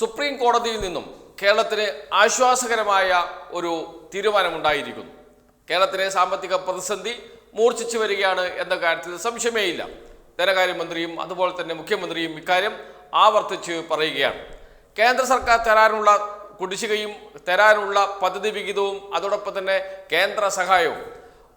Supreme കോടതിയിൽ നിന്നും കേരളത്തിന് ആശ്വാസകരമായ ഒരു തീരുമാനമുണ്ടായിരിക്കുന്നു. കേരളത്തിലെ സാമ്പത്തിക പ്രതിസന്ധി മൂർച്ഛിച്ചു വരികയാണ് എന്ന കാര്യത്തിൽ സംശയമേയില്ല. ധനകാര്യമന്ത്രിയും അതുപോലെ തന്നെ മുഖ്യമന്ത്രിയും ഇക്കാര്യം ആവർത്തിച്ച് പറയുകയാണ്. കേന്ദ്ര സർക്കാർ തരാനുള്ള കുടിശ്ശികയും തരാനുള്ള പദ്ധതി വിഹിതവും അതോടൊപ്പം തന്നെ കേന്ദ്ര സഹായവും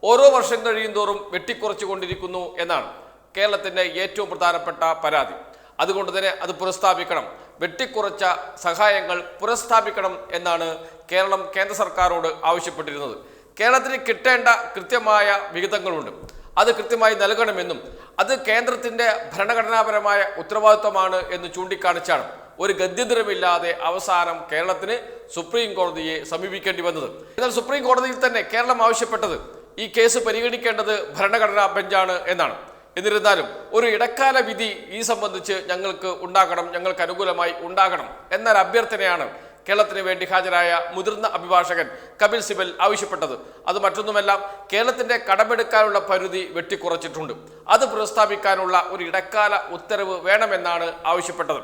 ഓരോ വർഷം കഴിയുന്തോറും വെട്ടിക്കുറച്ചു കൊണ്ടിരിക്കുന്നു എന്നാണ് കേരളത്തിന്റെ ഏറ്റവും പ്രധാനപ്പെട്ട പരാതി. അതുകൊണ്ട് തന്നെ അത് പുനഃസ്ഥാപിക്കണം. വെട്ടിക്കുറച്ച സഹായങ്ങൾ പുനഃസ്ഥാപിക്കണം എന്നാണ് കേരളം കേന്ദ്ര സർക്കാരോട് ആവശ്യപ്പെട്ടിരുന്നത്. കേരളത്തിന് കിട്ടേണ്ട കൃത്യമായ വിഹിതങ്ങളുണ്ട്. അത് കൃത്യമായി നൽകണമെന്നും അത് കേന്ദ്രത്തിന്റെ ഭരണഘടനാപരമായ ഉത്തരവാദിത്വമാണ് എന്ന് ചൂണ്ടിക്കാണിച്ചാണ് ഒരു ഗദ്യന്തരമില്ലാതെ അവസാനം കേരളത്തിന് സുപ്രീം കോടതിയെ സമീപിക്കേണ്ടി വന്നത്. എന്നാൽ സുപ്രീം കോടതിയിൽ തന്നെ കേരളം ആവശ്യപ്പെട്ടത് ഈ കേസ് പരിഗണിക്കേണ്ടത് ഭരണഘടനാ ബെഞ്ചാണ് എന്നാണ്. എന്നിരുന്നാലും ഒരു ഇടക്കാല വിധി ഈ സംബന്ധിച്ച് ഞങ്ങൾക്ക് ഉണ്ടാകണം ഞങ്ങൾക്ക് അനുകൂലമായി ഉണ്ടാകണം എന്നൊരു അഭ്യർത്ഥനയാണ് കേരളത്തിന് വേണ്ടി ഹാജരായ മുതിർന്ന അഭിഭാഷകൻ കപിൽ സിബൽ ആവശ്യപ്പെട്ടത്. അത് മറ്റൊന്നുമല്ല കേരളത്തിന്റെ കടമെടുക്കാനുള്ള പരിധി വെട്ടിക്കുറച്ചിട്ടുണ്ട്. അത് പുനഃസ്ഥാപിക്കാനുള്ള ഒരു ഇടക്കാല ഉത്തരവ് വേണമെന്നാണ് ആവശ്യപ്പെട്ടത്.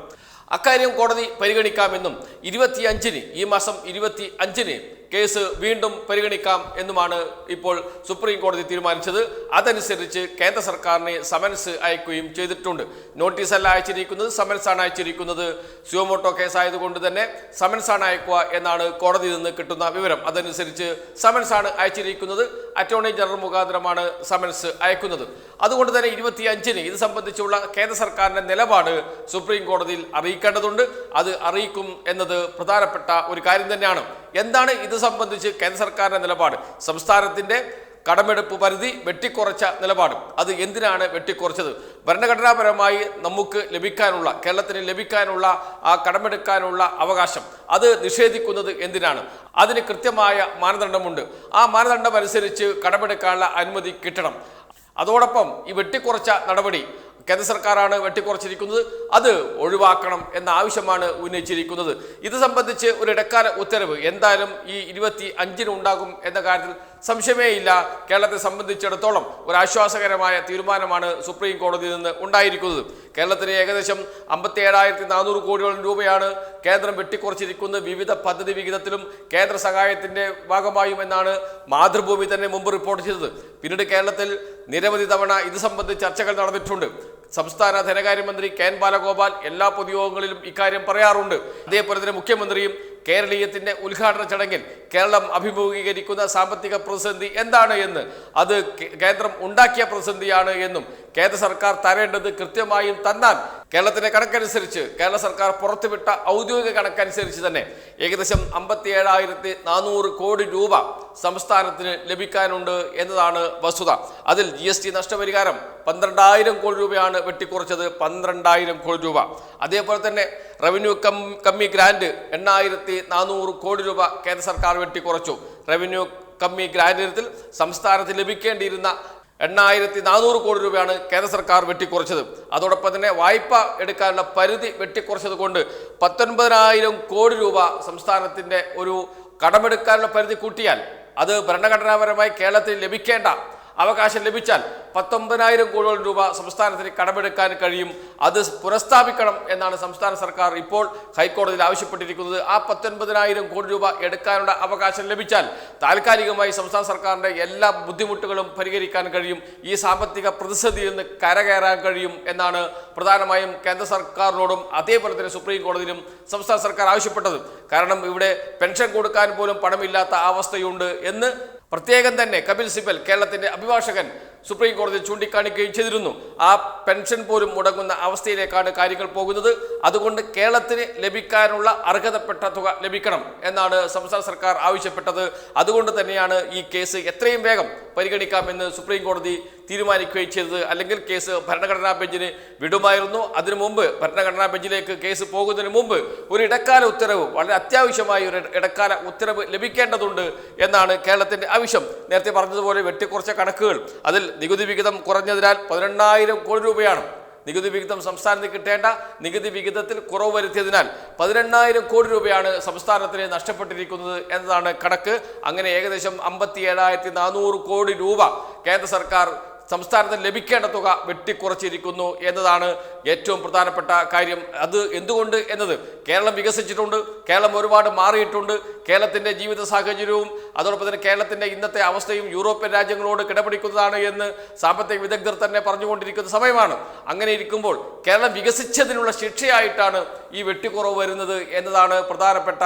അക്കാര്യം കോടതി പരിഗണിക്കാമെന്നും ഇരുപത്തിയഞ്ചിന് ഈ മാസം ഇരുപത്തി അഞ്ചിന് കേസ് വീണ്ടും പരിഗണിക്കാം എന്നുമാണ് ഇപ്പോൾ സുപ്രീം കോടതി തീരുമാനിച്ചത്. അതനുസരിച്ച് കേന്ദ്ര സർക്കാരിനെ സമൻസ് അയക്കുകയും ചെയ്തിട്ടുണ്ട്. നോട്ടീസ് അല്ല അയച്ചിരിക്കുന്നത് സമൻസ് ആണ് അയച്ചിരിക്കുന്നത്. സിയോമോട്ടോ കേസായതുകൊണ്ട് തന്നെ സമൻസ് ആണ് അയക്കുക എന്നാണ് കോടതിയിൽ നിന്ന് കിട്ടുന്ന വിവരം. അതനുസരിച്ച് സമൻസ് ആണ് അയച്ചിരിക്കുന്നത്. അറ്റോർണി ജനറൽ മുഖാന്തരമാണ് സമൻസ് അയക്കുന്നത്. അതുകൊണ്ട് തന്നെ ഇരുപത്തി അഞ്ചിന് ഇത് സംബന്ധിച്ചുള്ള കേന്ദ്ര സർക്കാരിന്റെ നിലപാട് സുപ്രീം കോടതിയിൽ അറിയിക്കേണ്ടതുണ്ട്. അത് അറിയിക്കും എന്നത് പ്രധാനപ്പെട്ട ഒരു കാര്യം തന്നെയാണ്. എന്താണ് ഇത് സംബന്ധിച്ച് കേന്ദ്ര സർക്കാരിന്റെ നിലപാട്? സംസ്ഥാനത്തിന്റെ കടമെടുപ്പ് പരിധി വെട്ടിക്കുറച്ച നിലപാട്. അത് എന്തിനാണ് വെട്ടിക്കുറച്ചത്? ഭരണഘടനാപരമായി നമുക്ക് ലഭിക്കാനുള്ള കേരളത്തിന് ലഭിക്കാനുള്ള ആ കടമെടുക്കാനുള്ള അവകാശം. അത് നിഷേധിക്കുന്നത് എന്തിനാണ്? അതിന് കൃത്യമായ മാനദണ്ഡമുണ്ട്. ആ മാനദണ്ഡം അനുസരിച്ച് കടമെടുക്കാനുള്ള അനുമതി കിട്ടണം. അതോടൊപ്പം ഈ വെട്ടിക്കുറച്ച നടപടി കേന്ദ്ര സർക്കാരാണ് വെട്ടിക്കുറച്ചിരിക്കുന്നത്. അത് ഒഴിവാക്കണം എന്ന ആവശ്യമാണ് ഉന്നയിച്ചിരിക്കുന്നത്. ഇത് സംബന്ധിച്ച് ഒരു ഇടക്കാല ഉത്തരവ്. എന്തായാലും ഈ ഇരുപത്തി അഞ്ചിന് ഉണ്ടാകും എന്ന കാര്യത്തിൽ സംശയമേ ഇല്ല കേരളത്തെ സംബന്ധിച്ചിടത്തോളം ഒരു ആശ്വാസകരമായ തീരുമാനമാണ് സുപ്രീം കോടതിയിൽ നിന്ന് ഉണ്ടായിരിക്കുന്നത്. കേരളത്തിന് ഏകദേശം അമ്പത്തി ഏഴായിരത്തി നാനൂറ് കോടിയോളം രൂപയാണ് കേന്ദ്രം വെട്ടിക്കുറച്ചിരിക്കുന്നത് വിവിധ പദ്ധതി വിഹിതത്തിലും കേന്ദ്ര സഹായത്തിന്റെ ഭാഗമായും എന്നാണ് മാതൃഭൂമി തന്നെ മുമ്പ് റിപ്പോർട്ട് ചെയ്തത്. പിന്നീട് കേരളത്തിൽ നിരവധി തവണ ഇത് സംബന്ധിച്ച് ചർച്ചകൾ നടന്നിട്ടുണ്ട്. സംസ്ഥാന ധനകാര്യമന്ത്രി കെ എൻ ബാലഗോപാൽ എല്ലാ പൊതുയോഗങ്ങളിലും ഇക്കാര്യം പറയാറുണ്ട്. അതേപോലെ തന്നെ മുഖ്യമന്ത്രിയും കേരളീയത്തിന്റെ ഉദ്ഘാടന ചടങ്ങിൽ കേരളം അഭിമുഖീകരിക്കുന്ന സാമ്പത്തിക പ്രതിസന്ധി എന്താണ് എന്ന് അത് കേന്ദ്രം ഉണ്ടാക്കിയ പ്രതിസന്ധിയാണ് എന്നും കേന്ദ്ര സർക്കാർ തരേണ്ടത് കൃത്യമായും തന്നാൽ കേരളത്തിന്റെ കണക്കനുസരിച്ച് കേരള സർക്കാർ പുറത്തുവിട്ട ഔദ്യോഗിക കണക്കനുസരിച്ച് തന്നെ ഏകദേശം അമ്പത്തി ഏഴായിരത്തി നാനൂറ് കോടി രൂപ സംസ്ഥാനത്തിന് ലഭിക്കാനുണ്ട് എന്നതാണ് വസ്തുത. അതിൽ ജി എസ് ടി നഷ്ടപരിഹാരം പന്ത്രണ്ടായിരം കോടി രൂപയാണ് വെട്ടിക്കുറച്ചത് പന്ത്രണ്ടായിരം കോടി രൂപ. അതേപോലെ തന്നെ റവന്യൂ കം കമ്മി ഗ്രാൻഡ് എണ്ണായിരത്തി നാനൂറ് കോടി രൂപ കേന്ദ്ര സർക്കാർ വെട്ടിക്കുറച്ചു. റവന്യൂ കമ്മി ഗ്രാൻഡിനത്തിൽ സംസ്ഥാനത്ത് ലഭിക്കേണ്ടിയിരുന്ന എണ്ണായിരത്തി നാനൂറ് കോടി രൂപയാണ് കേന്ദ്ര സർക്കാർ വെട്ടിക്കുറച്ചത്. അതോടൊപ്പം തന്നെ വായ്പ എടുക്കാനുള്ള പരിധി വെട്ടിക്കുറച്ചത് കൊണ്ട് പത്തൊൻപതിനായിരം കോടി രൂപ സംസ്ഥാനത്തിന്റെ ഒരു കടമെടുക്കാനുള്ള പരിധി കൂട്ടിയാൽ അത് ഭരണഘടനാപരമായി കേരളത്തിൽ ലഭിക്കേണ്ട അവകാശം ലഭിച്ചാൽ പത്തൊമ്പതിനായിരം കോടി രൂപ സംസ്ഥാനത്തിന് കടമെടുക്കാൻ കഴിയും. അത് പുനഃസ്ഥാപിക്കണം എന്നാണ് സംസ്ഥാന സർക്കാർ ഇപ്പോൾ ഹൈക്കോടതിയിൽ ആവശ്യപ്പെട്ടിരിക്കുന്നത്. ആ പത്തൊൻപതിനായിരം കോടി രൂപ എടുക്കാനുള്ള അവകാശം ലഭിച്ചാൽ താൽക്കാലികമായി സംസ്ഥാന സർക്കാരിന്റെ എല്ലാ ബുദ്ധിമുട്ടുകളും പരിഹരിക്കാൻ കഴിയും. ഈ സാമ്പത്തിക പ്രതിസന്ധിയിൽ നിന്ന് കരകയറാൻ കഴിയും എന്നാണ് പ്രധാനമായും കേന്ദ്ര സർക്കാരിനോടും അതേപോലെ തന്നെ സുപ്രീം കോടതിയിലും സംസ്ഥാന സർക്കാർ ആവശ്യപ്പെട്ടത്. കാരണം ഇവിടെ പെൻഷൻ കൊടുക്കാൻ പോലും പണമില്ലാത്ത അവസ്ഥയുണ്ട് എന്ന് പ്രത്യേകം തന്നെ കപിൽ സിബൽ കേരളത്തിന്റെ അഭിഭാഷകൻ സുപ്രീം കോടതി ചൂണ്ടിക്കാണിക്കുകയും ചെയ്തിരുന്നു. ആ പെൻഷൻ പോലും മുടങ്ങുന്ന അവസ്ഥയിലേക്കാണ് കാര്യങ്ങൾ പോകുന്നത്. അതുകൊണ്ട് കേരളത്തിന് ലഭിക്കാനുള്ള അർഹതപ്പെട്ട തുക ലഭിക്കണം എന്നാണ് സംസ്ഥാന സർക്കാർ ആവശ്യപ്പെട്ടത്. അതുകൊണ്ട് തന്നെയാണ് ഈ കേസ് എത്രയും വേഗം പരിഗണിക്കാമെന്ന് സുപ്രീം കോടതി തീരുമാനിക്കുകയും ചെയ്തത്. അല്ലെങ്കിൽ കേസ് ഭരണഘടനാ ബെഞ്ചിന് വിടുമായിരുന്നു. അതിനു മുമ്പ് ഭരണഘടനാ ബെഞ്ചിലേക്ക് കേസ് പോകുന്നതിന് മുമ്പ് ഒരു ഇടക്കാല ഉത്തരവ് വളരെ അത്യാവശ്യമായി ഒരു ഇടക്കാല ഉത്തരവ് ലഭിക്കേണ്ടതുണ്ട് എന്നാണ് കേരളത്തിന്റെ ആവശ്യം. നേരത്തെ പറഞ്ഞതുപോലെ വെട്ടിക്കുറച്ച കണക്കുകൾ. അതിൽ നികുതി വിഹിതം കുറഞ്ഞതിനാൽ പതിനെണ്ണായിരം കോടി രൂപയാണ് നികുതി വിഹിതം സംസ്ഥാനത്ത് കിട്ടേണ്ട നികുതി വിഹിതത്തിൽ കുറവ് വരുത്തിയതിനാൽ പതിനെണ്ണായിരം കോടി രൂപയാണ് സംസ്ഥാനത്തിന് നഷ്ടപ്പെട്ടിരിക്കുന്നത് എന്നതാണ് കണക്ക്. അങ്ങനെ ഏകദേശം അമ്പത്തി ഏഴായിരത്തി നാനൂറ് കോടി രൂപ കേന്ദ്ര സർക്കാർ സംസ്ഥാനത്തിന് ലഭിക്കേണ്ട തുക വെട്ടിക്കുറച്ചിരിക്കുന്നു എന്നതാണ് ഏറ്റവും പ്രധാനപ്പെട്ട കാര്യം. അത് എന്തുകൊണ്ട് എന്നത് കേരളം വികസിച്ചിട്ടുണ്ട് കേരളം ഒരുപാട് മാറിയിട്ടുണ്ട് കേരളത്തിന്റെ ജീവിത സാഹചര്യവും അതോടൊപ്പം തന്നെ കേരളത്തിന്റെ ഇന്നത്തെ അവസ്ഥയും യൂറോപ്യൻ രാജ്യങ്ങളോട് കിടപിടിക്കുന്നതാണ് എന്ന് സാമ്പത്തിക വിദഗ്ധർ തന്നെ പറഞ്ഞുകൊണ്ടിരിക്കുന്ന സമയമാണ്. അങ്ങനെ ഇരിക്കുമ്പോൾ കേരളം വികസിച്ചതിനുള്ള ശിക്ഷയായിട്ടാണ് ഈ വെട്ടിക്കുറവ് വരുന്നത് എന്നതാണ് പ്രധാനപ്പെട്ട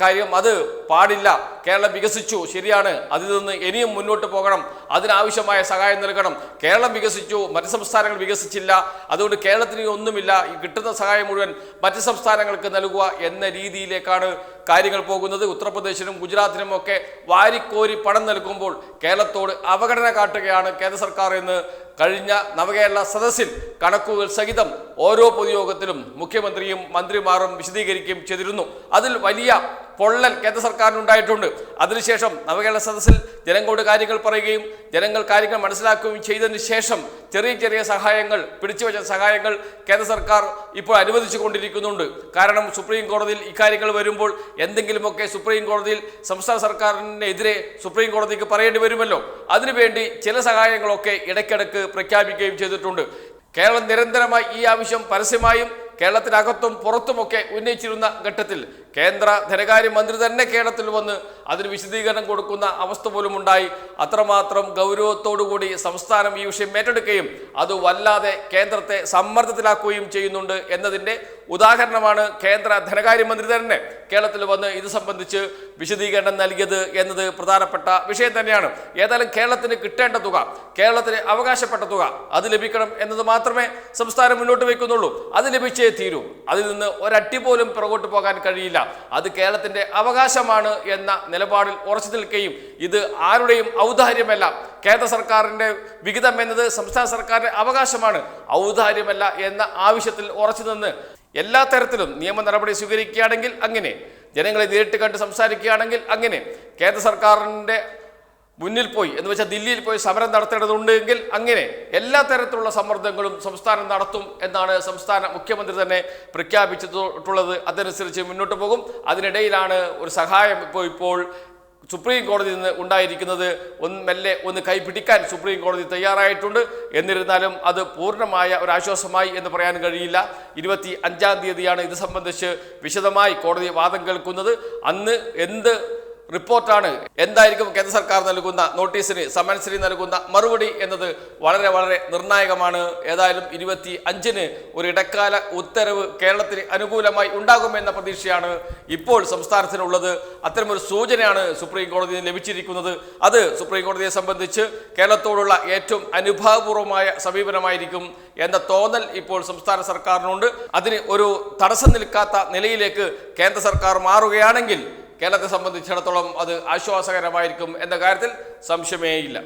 കാര്യം. അത് പാടില്ല. കേരളം വികസിച്ചു. ശരിയാണ്. അതിൽ നിന്ന് ഇനിയും മുന്നോട്ട് പോകണം. അതിനാവശ്യമായ സഹായം നൽകണം. കേരളം വികസിച്ചു. മറ്റ് സംസ്ഥാനങ്ങൾ വികസിച്ചില്ല. അതുകൊണ്ട് കേരളത്തിന് ഒന്നുമില്ല. ഈ കിട്ടുന്ന സഹായം മുഴുവൻ മറ്റ് സംസ്ഥാനങ്ങൾക്ക് നൽകുക എന്ന രീതിയിലേക്കാണ് കാര്യങ്ങൾ പോകുന്നത്. ഉത്തർപ്രദേശിനും ഗുജറാത്തിനും ഒക്കെ വാരിക്കോരി പണം നൽകുമ്പോൾ കേരളത്തോട് അവഗണന കാട്ടുകയാണ് കേന്ദ്ര സർക്കാർ എന്ന് കഴിഞ്ഞ നവകേരള സദസ്സിൽ കണക്കുകൾ സഹിതം ഓരോ പൊതുയോഗത്തിലും മുഖ്യമന്ത്രിയും മന്ത്രിമാരും വിശദീകരിക്കുകയും ചെയ്തിരുന്നു. അതിൽ വലിയ പൊള്ളൽ കേന്ദ്ര സർക്കാരിനുണ്ടായിട്ടുണ്ട്. അതിനുശേഷം നവകേരള സദസ്സിൽ ജനങ്ങളോട് കാര്യങ്ങൾ പറയുകയും ജനങ്ങൾ കാര്യങ്ങൾ മനസ്സിലാക്കുകയും ചെയ്തതിന് ശേഷം ചെറിയ ചെറിയ സഹായങ്ങൾ പിടിച്ചുവെച്ച സഹായങ്ങൾ കേന്ദ്ര സർക്കാർ ഇപ്പോൾ അനുവദിച്ചു കൊണ്ടിരിക്കുന്നുണ്ട്. കാരണം സുപ്രീം കോടതിയിൽ ഇക്കാര്യങ്ങൾ വരുമ്പോൾ എന്തെങ്കിലുമൊക്കെ സുപ്രീം കോടതിയിൽ സംസ്ഥാന സർക്കാരിനെതിരെ സുപ്രീം കോടതിക്ക് പറയേണ്ടി വരുമല്ലോ. അതിനുവേണ്ടി ചില സഹായങ്ങളൊക്കെ ഇടയ്ക്കിടയ്ക്ക് പ്രഖ്യാപിക്കുകയും ചെയ്തിട്ടുണ്ട്. കേരളം നിരന്തരമായി ഈ ആവശ്യം പരസ്യമായും കേരളത്തിനകത്തും പുറത്തുമൊക്കെ ഉന്നയിച്ചിരുന്ന ഘട്ടത്തിൽ കേന്ദ്ര ധനകാര്യ മന്ത്രി തന്നെ കേരളത്തിൽ വന്ന് അതിന് വിശദീകരണം കൊടുക്കുന്ന അവസ്ഥ പോലും ഉണ്ടായി അത്രമാത്രം ഗൗരവത്തോടുകൂടി സംസ്ഥാനം ഈ വിഷയം ഏറ്റെടുക്കുകയും അത് വല്ലാതെ കേന്ദ്രത്തെ സമ്മർദ്ദത്തിലാക്കുകയും ചെയ്യുന്നുണ്ട് എന്നതിന്റെ ഉദാഹരണമാണ് കേന്ദ്ര ധനകാര്യമന്ത്രി തന്നെ കേരളത്തിൽ വന്ന് ഇത് സംബന്ധിച്ച് വിശദീകരണം നൽകിയത് എന്നത് പ്രധാനപ്പെട്ട വിഷയം തന്നെയാണ്. ഏതായാലും കേരളത്തിന് കിട്ടേണ്ട തുക കേരളത്തിന് അവകാശപ്പെട്ട തുക അത് ലഭിക്കണം എന്നത് മാത്രമേ സംസ്ഥാനം മുന്നോട്ട് വയ്ക്കുന്നുള്ളൂ. അത് ലഭിച്ചേ തീരൂ. അതിൽ നിന്ന് ഒരട്ടി പോലും പുറകോട്ട് പോകാൻ കഴിയില്ല. അത് കേരളത്തിന്റെ അവകാശമാണ് എന്ന നിലപാടിൽ ഉറച്ചു നിൽക്കുകയും ഇത് ആരുടെയും ഔദാര്യമല്ല. കേന്ദ്ര സർക്കാരിന്റെ വിഹിതം എന്നത് സംസ്ഥാന സർക്കാരിന്റെ അവകാശമാണ്. ഔദാര്യമല്ല എന്ന ആവശ്യത്തിൽ ഉറച്ചു നിന്ന് എല്ലാ തരത്തിലും നിയമ നടപടി സ്വീകരിക്കുകയാണെങ്കിൽ അങ്ങനെ. ജനങ്ങളെ നേരിട്ട് കണ്ട് സംസാരിക്കുകയാണെങ്കിൽ അങ്ങനെ. കേന്ദ്ര സർക്കാരിന്റെ മുന്നിൽ പോയി എന്ന് വെച്ചാൽ ദില്ലിയിൽ പോയി സമരം നടത്തേണ്ടതുണ്ടെങ്കിൽ അങ്ങനെ എല്ലാ തരത്തിലുള്ള സമ്മർദ്ദങ്ങളും സംസ്ഥാനം നടത്തും എന്നാണ് സംസ്ഥാന മുഖ്യമന്ത്രി തന്നെ പ്രഖ്യാപിച്ചിട്ടുള്ളത്. അതനുസരിച്ച് മുന്നോട്ട് പോകും. അതിനിടയിലാണ് ഒരു സഹായം ഇപ്പോൾ ഇപ്പോൾ സുപ്രീം കോടതിയിൽ നിന്ന് ഉണ്ടായിരിക്കുന്നത്. ഒന്ന് മെല്ലെ ഒന്ന് കൈപിടിക്കാൻ സുപ്രീം കോടതി തയ്യാറായിട്ടുണ്ട്. എന്നിരുന്നാലും അത് പൂർണമായ ഒരു ആശ്വാസമായി എന്ന് പറയാൻ കഴിയില്ല. ഇരുപത്തി അഞ്ചാം തീയതിയാണ് ഇത് സംബന്ധിച്ച് വിശദമായി കോടതി വാദം കേൾക്കുന്നത്. അന്ന് എന്ത് റിപ്പോർട്ടാണ്. എന്തായിരിക്കും കേന്ദ്ര സർക്കാർ നൽകുന്ന നോട്ടീസിന് സമൻസിന് നൽകുന്ന മറുപടി എന്നത് വളരെ വളരെ നിർണായകമാണ്. ഏതായാലും ഇരുപത്തി അഞ്ചിന് ഒരു ഇടക്കാല ഉത്തരവ് കേരളത്തിന് അനുകൂലമായി ഉണ്ടാകുമെന്ന പ്രതീക്ഷയാണ് ഇപ്പോൾ സംസ്ഥാനത്തിനുള്ളത്. അത്തരമൊരു സൂചനയാണ് സുപ്രീം കോടതിയിൽ ലഭിച്ചിരിക്കുന്നത്. അത് സുപ്രീം കോടതിയെ സംബന്ധിച്ച് കേരളത്തോടുള്ള ഏറ്റവും അനുഭാവപൂർവമായ സമീപനമായിരിക്കും എന്ന തോന്നൽ ഇപ്പോൾ സംസ്ഥാന സർക്കാരിനുണ്ട്. അതിന് ഒരു തടസ്സം നിൽക്കാത്ത നിലയിലേക്ക് കേന്ദ്ര സർക്കാർ മാറുകയാണെങ്കിൽ കേരളത്തെ സംബന്ധിച്ചിടത്തോളം അത് ആശ്വാസകരമായിരിക്കും എന്ന കാര്യത്തിൽ സംശയമേയില്ല.